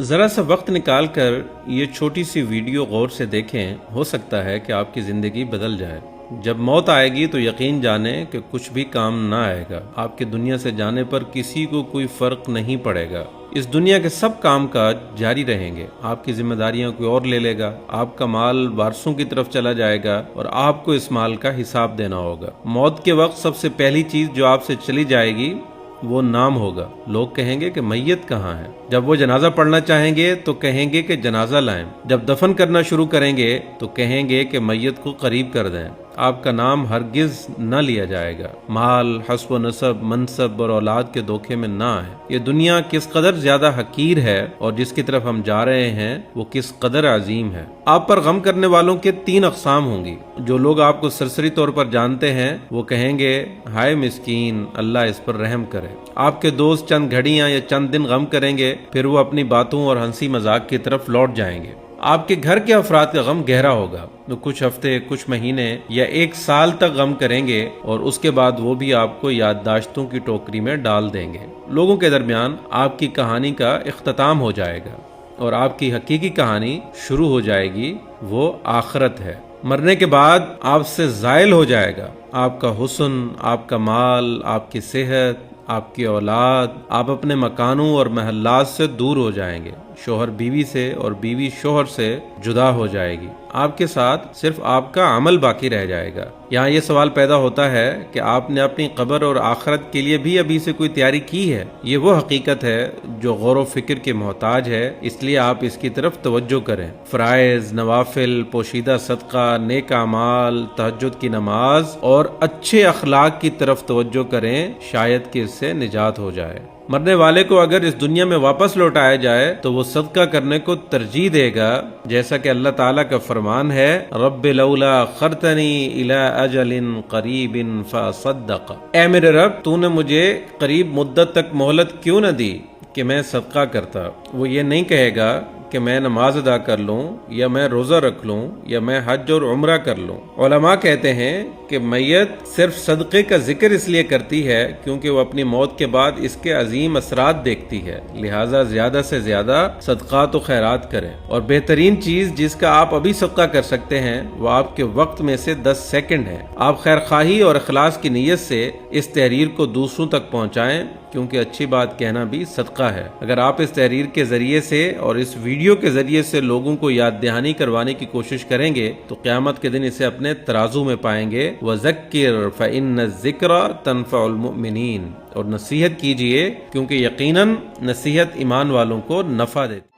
ذرا سا وقت نکال کر یہ چھوٹی سی ویڈیو غور سے دیکھیں، ہو سکتا ہے کہ آپ کی زندگی بدل جائے۔ جب موت آئے گی تو یقین جانیں کہ کچھ بھی کام نہ آئے گا۔ آپ کے دنیا سے جانے پر کسی کو کوئی فرق نہیں پڑے گا۔ اس دنیا کے سب کام کاج جاری رہیں گے۔ آپ کی ذمہ داریاں کوئی اور لے لے گا۔ آپ کا مال وارثوں کی طرف چلا جائے گا اور آپ کو اس مال کا حساب دینا ہوگا۔ موت کے وقت سب سے پہلی چیز جو آپ سے چلی جائے گی وہ نام ہوگا۔ لوگ کہیں گے کہ میت کہاں ہے۔ جب وہ جنازہ پڑھنا چاہیں گے تو کہیں گے کہ جنازہ لائیں۔ جب دفن کرنا شروع کریں گے تو کہیں گے کہ میت کو قریب کر دیں۔ آپ کا نام ہرگز نہ لیا جائے گا۔ مال، حسب و نصب، منصب اور اولاد کے دھوکے میں نہ آئے یہ دنیا کس قدر زیادہ حقیر ہے اور جس کی طرف ہم جا رہے ہیں، وہ کس قدر عظیم ہے۔ آپ پر غم کرنے والوں کے تین اقسام ہوں گی۔ جو لوگ آپ کو سرسری طور پر جانتے ہیں، وہ کہیں گے، ہائے مسکین، اللہ اس پر رحم کرے۔ آپ کے دوست چند گھڑیاں یا چند دن غم کریں گے، پھر وہ اپنی باتوں اور ہنسی مذاق کی طرف لوٹ جائیں گے۔ آپ کے گھر کے افراد کا غم گہرا ہوگا۔ تو کچھ ہفتے، کچھ مہینے یا ایک سال تک غم کریں گے اور اس کے بعد وہ بھی آپ کو یادداشتوں کی ٹوکری میں ڈال دیں گے۔ لوگوں کے درمیان آپ کی کہانی کا اختتام ہو جائے گا اور آپ کی حقیقی کہانی شروع ہو جائے گی۔ وہ آخرت ہے۔ مرنے کے بعد آپ سے زائل ہو جائے گا۔ آپ کا حسن، آپ کا مال، آپ کی صحت، آپ کی اولاد، آپ اپنے مکانوں اور محلات سے دور ہو جائیں گے۔ شوہر بیوی سے اور بیوی شوہر سے جدا ہو جائے گی۔ آپ کے ساتھ صرف آپ کا عمل باقی رہ جائے گا۔ یہاں یہ سوال پیدا ہوتا ہے کہ آپ نے اپنی قبر اور آخرت کے لیے بھی ابھی سے کوئی تیاری کی ہے؟ یہ وہ حقیقت ہے جو غور و فکر کے محتاج ہے، اس لیے آپ اس کی طرف توجہ کریں۔ فرائض، نوافل، پوشیدہ صدقہ، نیک اعمال، تہجد کی نماز اور اچھے اخلاق کی طرف توجہ کریں، شاید کہ اس سے نجات ہو جائے۔ مرنے والے کو اگر اس دنیا میں واپس لوٹایا جائے تو وہ صدقہ کرنے کو ترجیح دے گا، جیسا کہ اللہ تعالیٰ کا فرمان ہے، رب لولا خرتنی الى اجل قریب فصدق۔ اے میرے رب، تو نے مجھے قریب مدت تک مہلت کیوں نہ دی کہ میں صدقہ کرتا؟ وہ یہ نہیں کہے گا کہ میں نماز ادا کر لوں یا میں روزہ رکھ لوں یا میں حج اور عمرہ کر لوں۔ علماء کہتے ہیں کہ میت صرف صدقے کا ذکر اس لیے کرتی ہے کیونکہ وہ اپنی موت کے بعد اس کے عظیم اثرات دیکھتی ہے۔ لہٰذا زیادہ سے زیادہ صدقات و خیرات کریں۔ اور بہترین چیز جس کا آپ ابھی صدقہ کر سکتے ہیں وہ آپ کے وقت میں سے دس سیکنڈ ہے آپ خیر خواہی اور اخلاص کی نیت سے اس تحریر کو دوسروں تک پہنچائیں۔ کیونکہ اچھی بات کہنا بھی صدقہ ہے۔ اگر آپ اس تحریر کے ذریعے سے اور اس ویڈیو کے ذریعے سے لوگوں کو یاد دہانی کروانے کی کوشش کریں گے، تو قیامت کے دن اسے اپنے ترازو میں پائیں گے۔ وہ ذکر فن ذکر الْمُؤْمِنِينَ۔ اور نصیحت کیجیے، کیونکہ یقیناً نصیحت ایمان والوں کو نفع دیتی